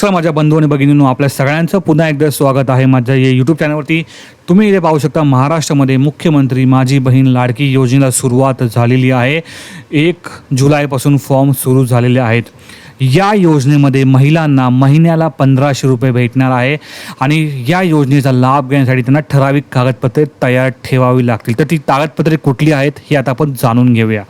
Sir माझ्या बंधू आणि भगिनींनो आपल्या सगळ्यांचं पुन्हा एकदा स्वागत आहे माझ्या या यूट्यूब चॅनलवरती तुम्ही इथे पाहू शकता महाराष्ट्रामध्ये मुख्यमंत्री माझी बहीण लाडकी योजनेला सुरुवात झालेली आहे. एक जुलैपासून फॉर्म सुरू झालेले आहेत. या योजनेमध्ये महिलांना महिन्याला पंधराशे रुपये भेटणार आहे आणि या योजनेचा लाभ घेण्यासाठी त्यांना ठराविक कागदपत्रे तयार ठेवावी लागतील. तर ती कागदपत्रे कुठली आहेत हे आता आपण जाणून घेऊया.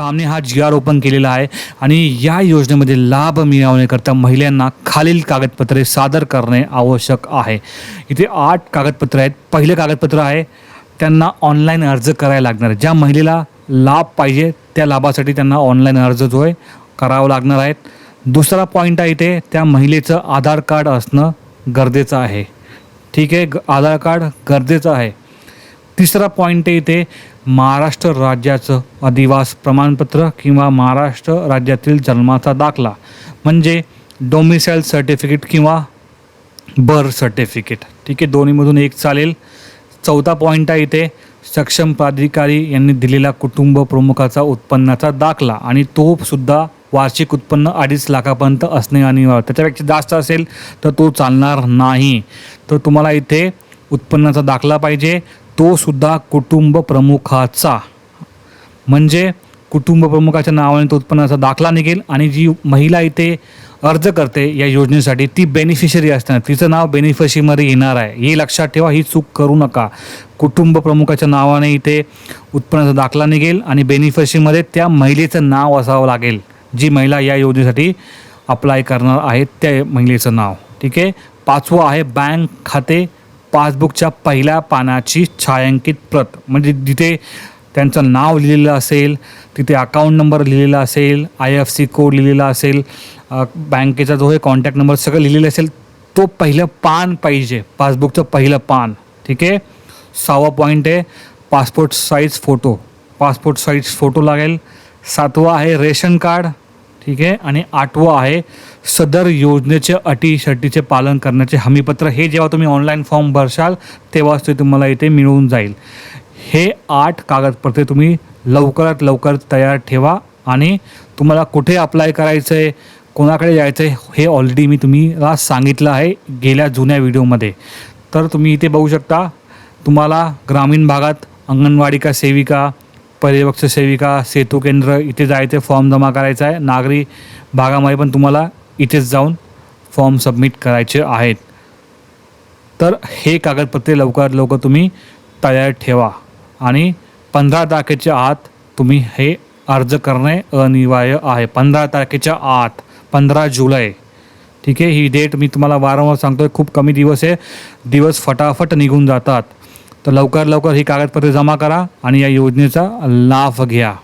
कामने हा जी आर ओपन केलेला आहे. आणि या योजनेमध्ये लाभ मिळवण्याकरता महिलांना खालील कागदपत्रे सादर करणे आवश्यक आहे. इथे आठ कागदपत्र आहेत. पहिलं कागदपत्र आहे त्यांना ऑनलाईन अर्ज करायला लागणार. आहे ज्या महिलेला लाभ पाहिजे त्या लाभासाठी त्यांना ऑनलाईन अर्ज जो आहे करावा लागणार आहेत दुसरा पॉईंट आहे इथे त्या महिलेचं आधार कार्ड असणं गरजेचं आहे. ठीक आहे ग आधार कार्ड गरजेचं आहे. तिसरा पॉईंट आहे इथे महाराष्ट्र राज्याचं अधिवास प्रमाणपत्र किंवा महाराष्ट्र राज्यातील जन्माचा दाखला म्हणजे डोमिसाईल सर्टिफिकेट किंवा बर्थ सर्टिफिकेट ठीक आहे दोन्हीमधून एक चालेल. चौथा पॉईंट आहे इथे सक्षम प्राधिकारी यांनी दिलेला कुटुंब प्रमुखाचा उत्पन्नाचा दाखला आणि तो सुद्धा वार्षिक उत्पन्न अडीच लाखापर्यंत असणे अनिवार्य. त्याच्यापेक्षा जास्त असेल तर तो चालणार नाही. तर तुम्हाला इथे उत्पन्नाचा दाखला पाहिजे. तो सुद्धा कुटुंब प्रमुखाचा. म्हणजे कुटुंब प्रमुखाच्या नावाने तो उत्पन्नाचा दाखला निघेल आणि जी महिला इथे अर्ज करते या योजनेसाठी ती बेनिफिशरी असणार तिचं नाव बेनिफिशरीमध्ये येणार आहे. हे लक्षात ठेवा ही चूक करू नका. कुटुंब प्रमुखाच्या नावाने इथे उत्पन्नाचा दाखला निघेल आणि बेनिफिशरीमध्ये त्या महिलेचं नाव असावं लागेल जी महिला या योजनेसाठी अप्लाय करणार आहे त्या महिलेचं नाव. ठीक आहे? पाचवं आहे बँक खाते पासबुकच्या पहिल्या पानाची छायांकित प्रत. म्हणजे जिथे त्यांचं नाव लिहिलेलं असेल तिथे अकाउंट नंबर लिहिलेला असेल आय एफ सी कोड लिहिलेला असेल बँकेचा जो हे कॉन्टॅक्ट नंबर सगळं लिहिलेलं असेल तो पहिलं पान पाहिजे पासबुकचं पहिलं पान. ठीक आहे? सहावा पॉईंट आहे passport size photo passport size photo लागेल. सातवा आहे रेशन कार्ड. ठीक आहे? आणि आठवं आहे सदर योजनेचे अटी शर्टीचे पालन करण्याचे हमीपत्र. हे जेव्हा तुम्ही ऑनलाईन फॉर्म भरशाल तेव्हाच ते तुम्हाला इथे मिळून जाईल. हे आठ कागदपत्रे तुम्ही लवकरात लवकर तयार ठेवा आणि तुम्हाला कुठे अप्लाय करायचं आहे कोणाकडे जायचं आहे हे ऑलरेडी मी तुम्हाला सांगितलं आहे गेल्या जुन्या व्हिडिओमध्ये तर तुम्ही इथे बघू शकता तुम्हाला ग्रामीण भागात अंगणवाडी का सेविका पर्यवेक्षक सेविका सेतू केंद्र इथे जायचे फॉर्म जमा करायचा आहे. नागरी भागामध्ये पण तुम्हाला इथेच जाऊन फॉर्म सबमिट करायचे आहेत. तर हे कागदपत्रे लवकरात लवकर तुम्ही तयार ठेवा. आणि पंधरा तारखेच्या आत तुम्ही हे अर्ज करणे अनिवार्य आहे. पंधरा तारखेच्या आत पंधरा जुलै. ठीक आहे? ही डेट मी तुम्हाला वारंवार सांगतो आहे खूप कमी दिवस आहे. दिवस फटाफट निघून जातात. तर लवकर लवकर ही कागदपत्रे जमा करा आणि या योजनेचा लाभ घ्या.